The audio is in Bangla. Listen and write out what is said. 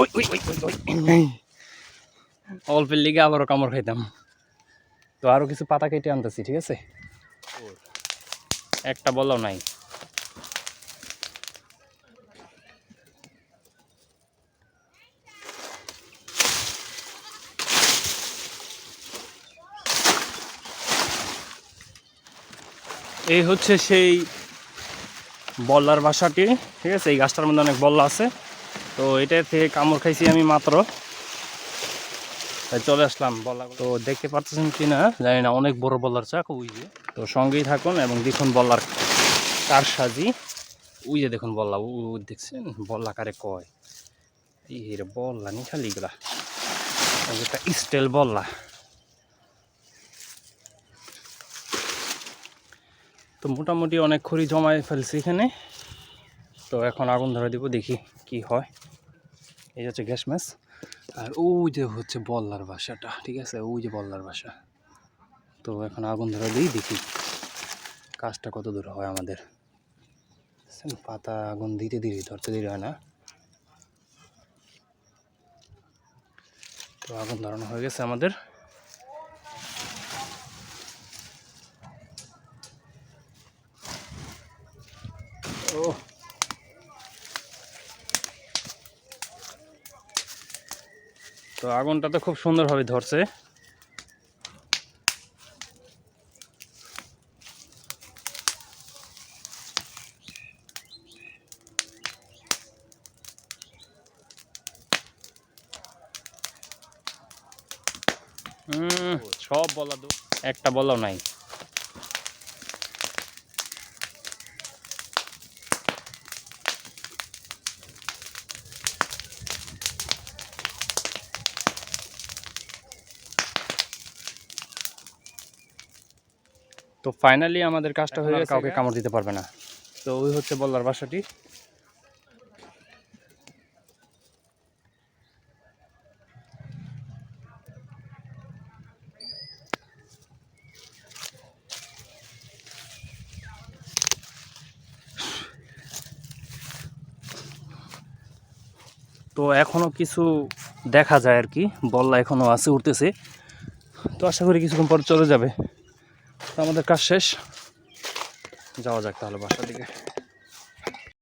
ওই ওই ওই অল্পের লিগে আবারও কামড় খাইতাম। তো আরও কিছু পাতা কেটে আনতেছি ঠিক আছে? একটা বলাও নাই। এই হচ্ছে সেই বল্লার বাসাটি ঠিক আছে? এই গাছটার মধ্যে অনেক বল্লা আছে। তো এটার থেকে কামড় খাইছি আমি মাত্র। তাই চলে আসলাম বল্লা তো দেখতে পাচ্ছেন কি না জানি না, অনেক বড় বলার চাক ওই যে। তো সঙ্গেই থাকুন এবং দেখুন বলার কার সাজি। ওই যে দেখুন বল্লা, ও দেখছেন? বল্লা কারে কয়? এই রে বল্লা নি খালি যে একটা স্টেল বল্লা। তো মোটামুটি অনেক খড়ি জমায় ফেলছি এখানে। তো এখন আগুন ধরে দিব, দেখি কি হয়। এই হচ্ছে গ্যাস ম্যাচ। আর ওই যে হচ্ছে বল্লার বাসাটা, ঠিক আছে? ওই যে বল্লার বাসা। তো এখন আগুন ধরে দিই, দেখি কাজটা কত দূর হয় আমাদের। পাতা আগুন দিতে দেরি ধরতে দেরি হয় না। তো আগুন ধরানো হয়ে গেছে আমাদের। ও তো আগুনটা তো খুব সুন্দরভাবে ধরছে। হুম সব বলা দু একটা বলাও নাই। তো ফাইনালি আমাদের কাজটা হয়ে কাউকে কামড় দিতে পারবে না। তো ওই হচ্ছে বল্লার বাসাটি। তো এখনও কিছু দেখা যায় আর কি। বল্লা এখনও আছে উঠতেছে। তো আশা করি কিছুক্ষণ পর চলে যাবে। আমাদের কাজ শেষ। যাওয়া যাক তাহলে বাসার দিকে।